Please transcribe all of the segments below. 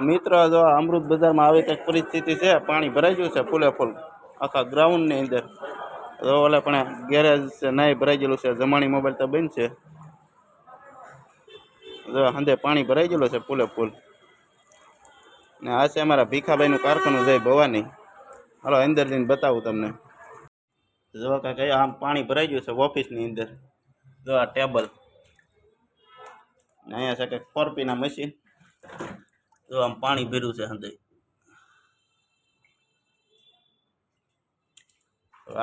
મિત્રો જો અમૃત બજારમાં આવી કંઈક પરિસ્થિતિ છે, પાણી ભરાઈ ગયું છે ફૂલે ફૂલ. આખા ગ્રાઉન્ડની અંદર. તો ઓલે પણ ગેરેજ છે નહીં ભરાઈ ગયેલું છે, જમાણી મોબાઈલ તો બંધ છે. જો હંદે પાણી ભરાઈ ગયેલું છે ફૂલે ફૂલ. ને આ છે અમારા ભીખાભાઈનું કારખાનું જય ભવાની. હાલો, અંદર જઈને બતાવું તમને. જો કાંઈક આમ પાણી ભરાઈ ગયું છે ઓફિસની અંદર. જો આ ટેબલ. અહીંયા છે કંઈક ફોરપીના મશીન. જો આમ પાણી ભર્યું છે હંદે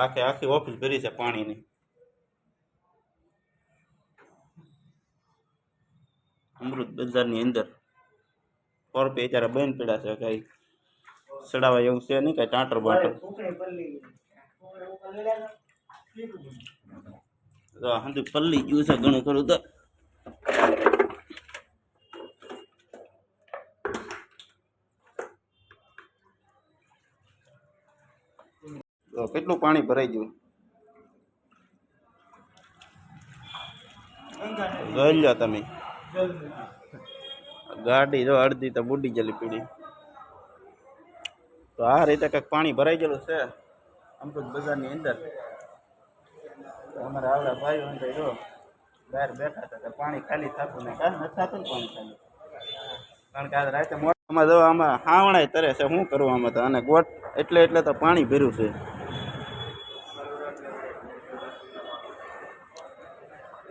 આખે આખી ઓફિસ ભરી છે પાણીની. અમૃત બજારની અંદર. ફોરપી અત્યારે બંધ પડ્યા છે, કઈ સડાવા એવું છે નહીં, કઈ ટાંટર બાંટર. હંદુ પલ્લી ગયું છે ઘણું ખરું તો. તો કેટલું પાણી ભરાઈ ગયું? જોઈ લો તમે. ગાડી જો અડધી તો બુડી ગયેલી પીડી. તો આ રીતે કંઈક પાણી ભરાઈ ગયેલું છે? અમૃત બજારની અંદર. તો અમારે આવડા ભાઈઓ અંદર જો બહાર બેઠા હતા તો પાણી ખાલી થતું ને કાલ નથી થતું પાણી ખાલી. કારણ કે આજ રાતે મોટામાં જો આમાં હાવણાય તરે છે શું કરવું આમાં તો? અને ગોટ એટલે એટલે તો પાણી ભર્યું છે.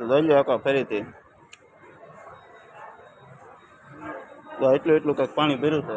તો જોઈ લો આખો ફરીથી. એટલું એટલું કંઈક પાણી ભર્યું છે.